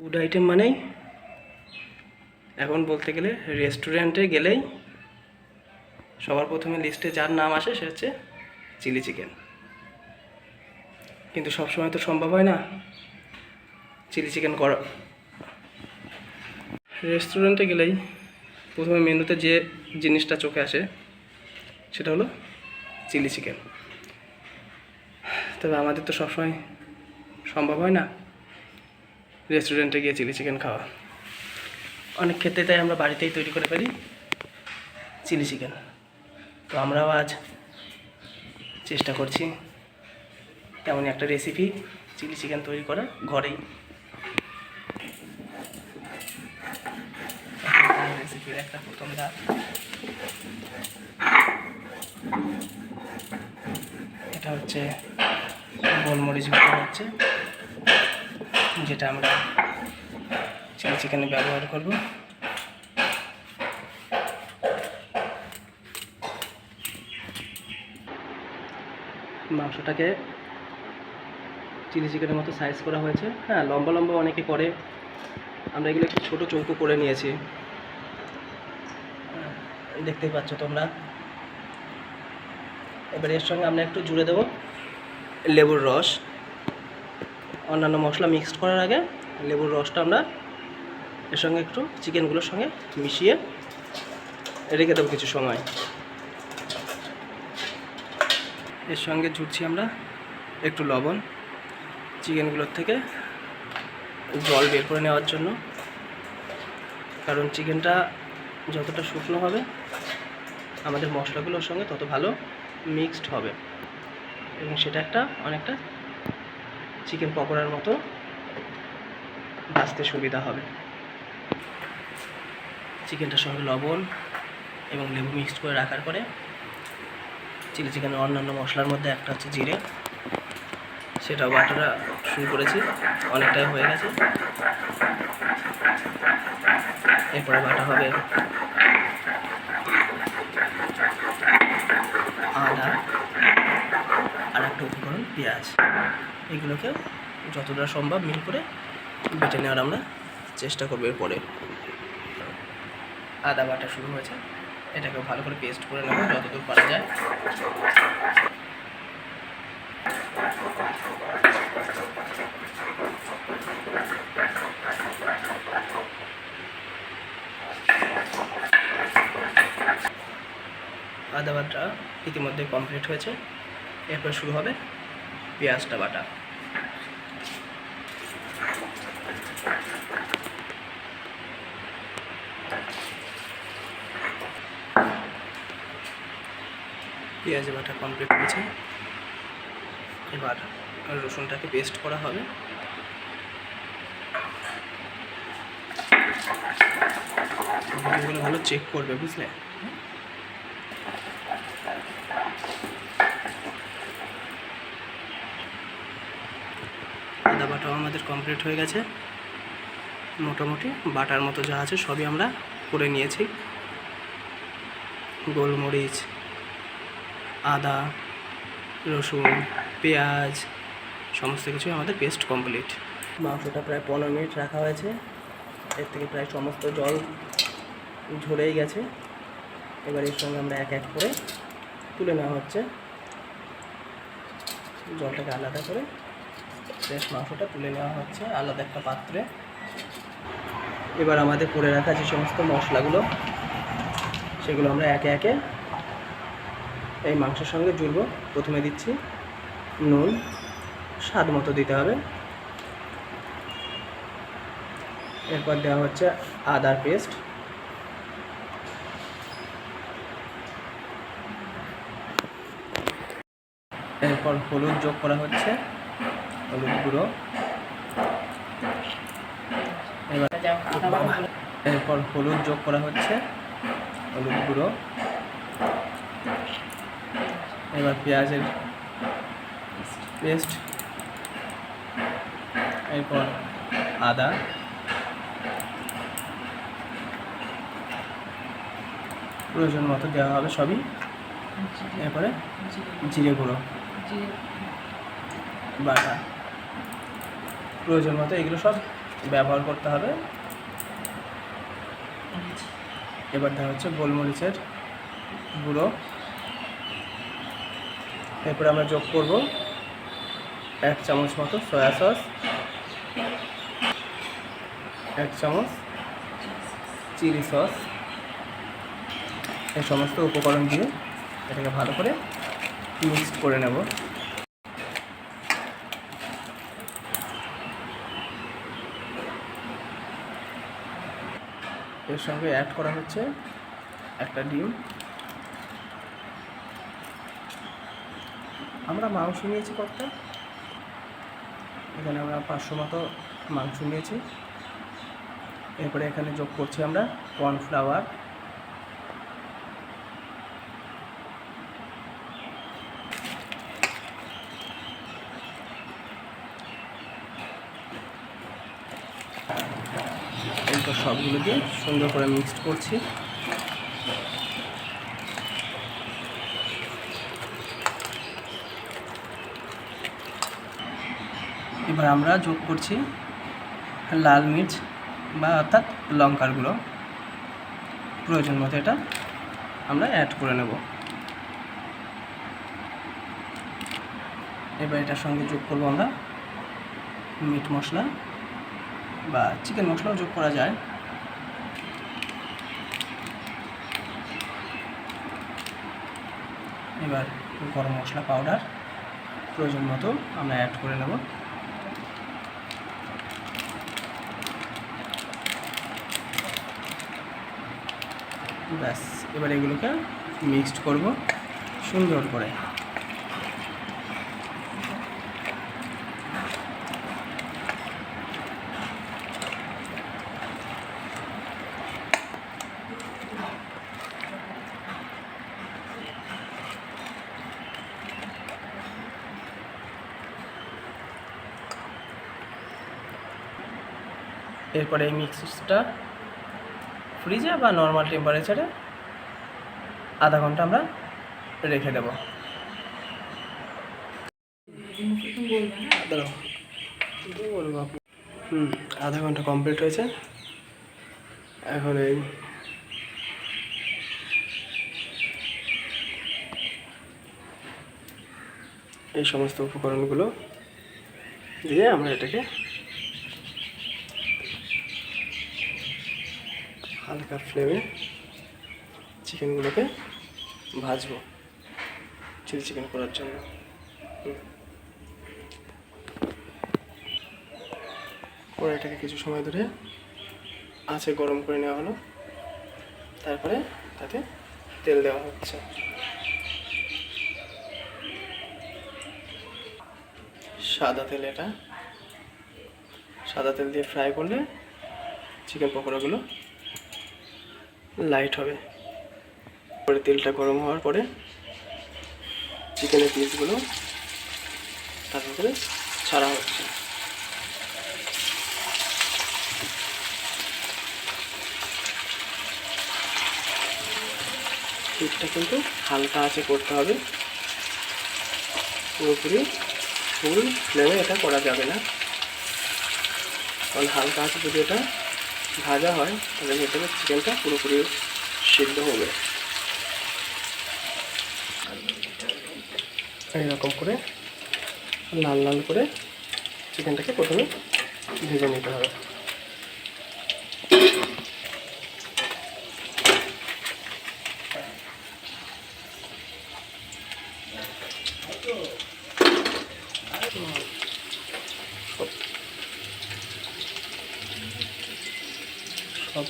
Food item মানেই এখন বলতে গেলে রেস্টুরেন্টে গেলেই সবার প্রথমে লিস্টে যার নাম আসে সে হচ্ছে চিলি চিকেন কিন্তু সবসময় তো সম্ভব হয় না চিলি চিকেন করা। রেস্টুরেন্টে গেলেই প্রথমে মেনুতে যে জিনিসটা চোখে আসে সেটা হলো চিলি চিকেন তবে আমাদের তো সবসময় সম্ভব হয় না রেস্টুরেন্টে গিয়ে চিলি চিকেন খাওয়া। অনেক ক্ষেত্রে তাই আমরা বাড়িতেই তৈরি করে ফেলি চিলি চিকেন। তো আমরাও আজ চেষ্টা করছি তেমনই একটা রেসিপি চিলি চিকেন তৈরি করা ঘরেই। রেসিপির একটা প্রথম ধাপ। এটা হচ্ছে গোলমরিচ হচ্ছে। যেটা আমরা চিলি চিকেনে ব্যবহার করব। মাংসটাকে চিলি চিকেনের মতো সাইজ করা হয়েছে। হ্যাঁ লম্বা লম্বা অনেকে করে। আমরা এগুলো একটু ছোটো চৌকো করে নিয়েছি। দেখতেই পাচ্ছ তোমরা। এবার এর সঙ্গে আমরা একটু জুড়ে দেবো লেবুর রস। অন্যান্য মশলা মিক্সড করার আগে লেবুর রসটা আমরা এর সঙ্গে একটু চিকেনগুলোর সঙ্গে মিশিয়ে রেখে দেবো কিছু সময়। এর সঙ্গে জুড়ছি আমরা একটু লবণ চিকেনগুলোর থেকে জল বের করে নেওয়ার জন্য। কারণ চিকেনটা যতটা শুকনো হবে, আমাদের মশলাগুলোর সঙ্গে তত ভালো মিক্সড হবে। এবং সেটা একটা অনেকটা চিকেন পকোড়ার মতো ভাজতে সুবিধা হবে। চিকেনটার সঙ্গে লবণ এবং লেবু মিক্সড করে রাখার পরে চিলি চিকেনের অন্যান্য মশলার মধ্যে একটা হচ্ছে জিরে। সেটা বাটাটা শুরু করেছি, অনেকটাই হয়ে গেছে। এরপরে বাটা হবে আদা আর একটা উপকরণ পেঁয়াজ। এগুলোকে যতটা সম্ভব মিল করে বেটে নেওয়ার আমরা চেষ্টা করব এরপরে। আদা বাটা শুরু হয়েছে। এটাকে ভালো করে পেস্ট করে নেব, যতদূর পারা যায়। আদা বাটা ইতিমধ্যে কমপ্লিট হয়েছে। এরপর শুরু হবে পেঁয়াজটা বাটা। পেঁয়াজ বাটা কমপ্লিট হয়েছে এবার রসুনটাকে পেস্ট করা হবে। ভালো চেক করবে, বুঝলে? আদা বাটাও আমাদের কমপ্লিট হয়ে গেছে। মোটামুটি বাটার মতো যা আছে সবই আমরা করে নিয়েছি। গোলমরিচ আদা, রসুন, পেঁয়াজ, সমস্ত কিছু আমাদের পেস্ট কমপ্লিট মাংসটা প্রায় পনেরো মিনিট রাখা হয়েছে। এর থেকে প্রায় সমস্ত জল ঝরেই গেছে। এবার এর সঙ্গে আমরা এক এক করে তুলে নেওয়া হচ্ছে। জলটাকে আলাদা করে ফ্রেশ মাংসটা তুলে নেওয়া হচ্ছে আলাদা একটা পাত্রে। এবার আমাদের করে রাখা যে সমস্ত মশলাগুলো, সেগুলো আমরা একে একে এই মাংসের সঙ্গে জুড়ব। প্রথমে দিচ্ছি নুন, স্বাদ মতো দিতে হবে। এরপর দেওয়া হচ্ছে আদার পেস্ট। এরপর হলুদ যোগ করা হচ্ছে, হলুদ গুঁড়ো। এরপর হলুদ যোগ করা হচ্ছে, হলুদ গুঁড়ো। এবার পেঁয়াজের পেস্ট এরপর আদা, প্রয়োজন মতো দেওয়া হবে সবই। এরপরে জিরে গুঁড়ো, বাটা। প্রয়োজন মতো এগুলো সব ব্যবহার করতে হবে। এবার দেওয়া হচ্ছে গোলমরিচের গুঁড়ো। এরপরে আমরা যোগ করব এক চামচ মতো সয়া সস, এক চামচ চিলি সস। এই সমস্ত উপকরণ দিয়ে এটাকে ভালো করে মিক্সড করে নেব। এর সঙ্গে অ্যাড করা হচ্ছে একটা ডিম। আমরা মাংস নিয়েছি কতটা? এখানে আমরা পাঁচশো মতো মাংস নিয়েছি। এরপরে এখানে যোগ করছি আমরা কর্নফ্লাওয়ার। এরপর সবগুলো দিয়ে সুন্দর করে মিক্সড করছি। এবার আমরা যোগ করছি লাল মির্চ বা অর্থাৎ লঙ্কার গুঁড়ো প্রয়োজন মতো এটা আমরা অ্যাড করে নেব। এবার এটার সঙ্গে যোগ করব আমরা মিট মশলা বা চিকেন মশলাও যোগ করা যায়। এবার গরম মশলা পাউডার প্রয়োজন মতো আমরা অ্যাড করে নেব। ব্যাস এবার এগুলোকে মিক্সড করব সুন্দর করে। এরপরে এই মিক্সটা ফ্রিজে বা নর্মাল টেম্পারেচারে আধা ঘণ্টা আমরা রেখে দেব? হুম, আধা ঘণ্টা কমপ্লিট হয়েছে এখন এই এই সমস্ত উপকরণগুলো দিয়ে আমরা এটাকে হালকা ফ্লেমে চিকেনগুলোকে ভাজবো, চিলি চিকেন করার জন্য। কড়াইটাকে কিছু সময় ধরে আছে গরম করে নেওয়া হলো। তারপরে তাতে তেল দেওয়া হচ্ছে। সাদা তেল এটা। সাদা তেল দিয়ে ফ্রাই করলে চিকেন পকোড়াগুলো লাইট হবে। পরে তেলটা গরম হওয়ার পরে চিকেনের পিসগুলো তার উপরে ছাড়া হচ্ছে। হিটটা কিন্তু হালকা আছে করতে হবে। পুরোপুরি ফুল ফ্লেমে এটা করা যাবে না। কারণ হালকা আছে যদি এটা ভাজা হয়, তাহলে ভেতরে চিকেনটা পুরোপুরি সিদ্ধ হবে। এইরকম করে লাল লাল করে চিকেনটাকে প্রথমে ভেজে নিতে হবে সব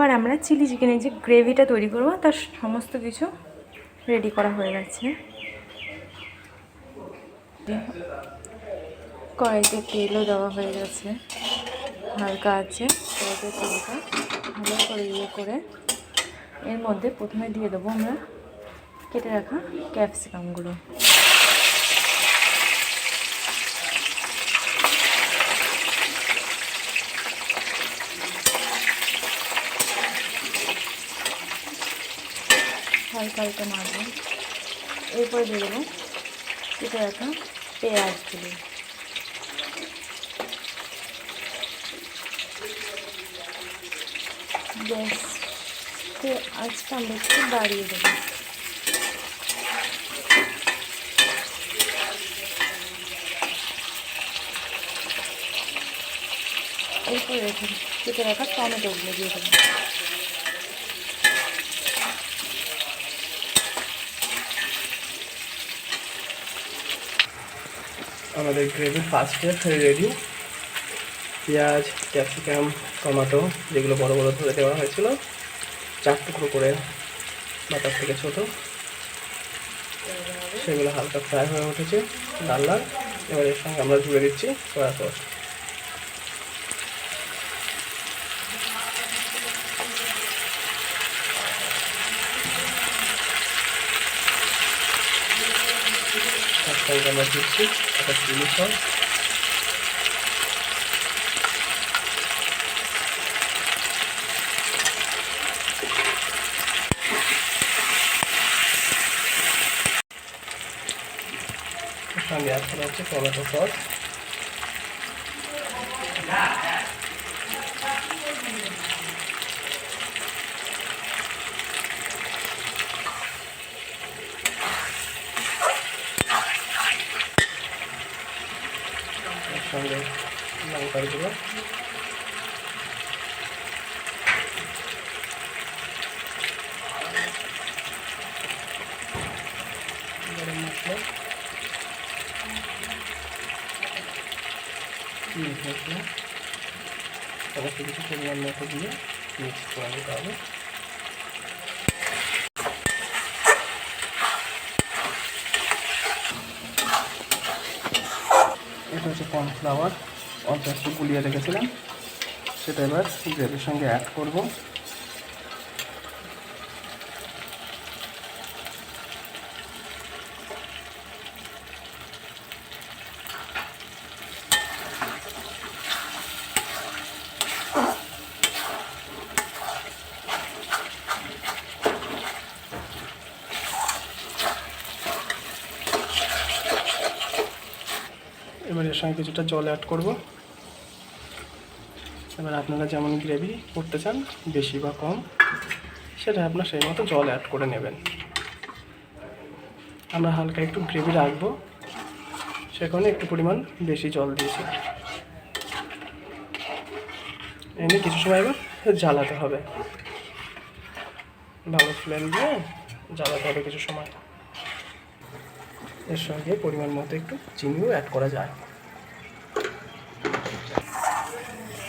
এবার আমরা চিলি চিকেনের যে গ্রেভিটা তৈরি করব, তার সমস্ত কিছু রেডি করা হয়ে গেছে। কড়াইতে তেলও দেওয়া হয়ে গেছে, হালকা আছে, কড়াইতে তেলটা ভালো করে ইয়ে করে এর মধ্যে প্রথমে দিয়ে দেবো আমরা কেটে রাখা ক্যাপসিকামগুলো হালকা হালকা মারবো এরপরে দিয়ে দেবো কেটে রাখা পেঁয়াজগুলো। গ্যাসকে আজকে আমরা একটু বাড়িয়ে দেবো। এরপরে রেখে কেটে রাখা টমেটোগুলো দিয়ে দেবো। আমাদের গ্রেভি ফার্স্ট রেডি পেঁয়াজ ক্যাপসিকাম টমেটো যেগুলো বড় বড় ধরে দেওয়া হয়েছিল, চার টুকরো করে বাতার থেকে ছোটো। সেগুলো হালকা ফ্রাই হয়ে উঠেছে লাল এবার এর সঙ্গে আমরা জুড়ে দিচ্ছি সয়া সস সঙ্গে আমরা দিচ্ছি একটা চিলি সস আমি আসলে হচ্ছে টমেটো সস। সঙ্গে লঙ্কার গুঁড়ো গরম মশলা মিট মশলা সমস্ত কিছু পরিমাণ মতো দিয়ে মিক্স করে নিতে হবে এটা হচ্ছে কর্নফ্লাওয়ার অল্প একটু গুলিয়ে রেখেছিলাম। সেটা এবার গ্রেভির সঙ্গে অ্যাড করব। সঙ্গে কিছুটা জল অ্যাড করব। এবার আপনারা যেমন গ্রেভি করতে চান, বেশি বা কম, সেটা আপনার সেই মতো জল অ্যাড করে নেবেন। আমরা হালকা একটু গ্রেভি রাখব। সেখানে একটু পরিমাণ বেশি জল দিয়েছি। এনে কিছু সময় এবার জ্বালাতে হবে। ভালো ফ্লেম দিয়ে জ্বালাতে হবে কিছু সময়। এর সঙ্গে পরিমাণ মতো একটু চিনিও অ্যাড করা যায়।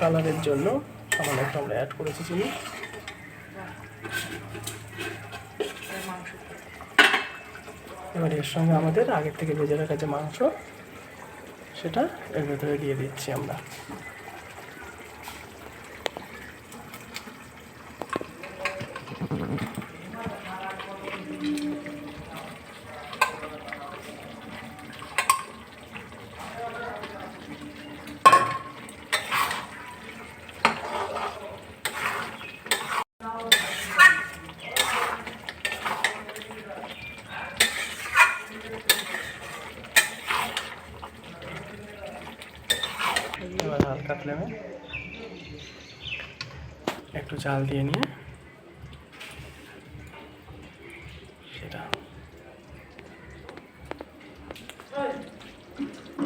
কালারের জন্য সামান্য একটু আমরা অ্যাড করেছি চিনি। এবার এর সঙ্গে আমাদের আগের থেকে ভেজে রাখা যে মাংস, সেটা এর ভেতরে দিয়ে দিচ্ছি আমরা এবার হালকা ফ্লেমে চাল দিয়ে নিয়ে সেটা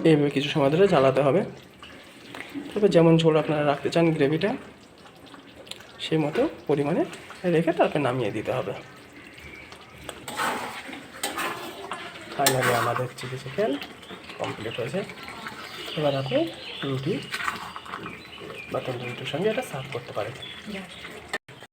এইভাবে কিছু সময় ধরে জ্বালাতে হবে। তবে যেমন ঝোল আপনারা রাখতে চান গ্রেভিটা, সেই মতো পরিমাণে রেখে তারপরে নামিয়ে দিতে হবে। ফাইনালি আমাদের চিলি চিকেন কমপ্লিট হয়েছে। এবার আপনি রুটি বা তন্দুরি সঙ্গে এটা সার্ভ করতে পারেন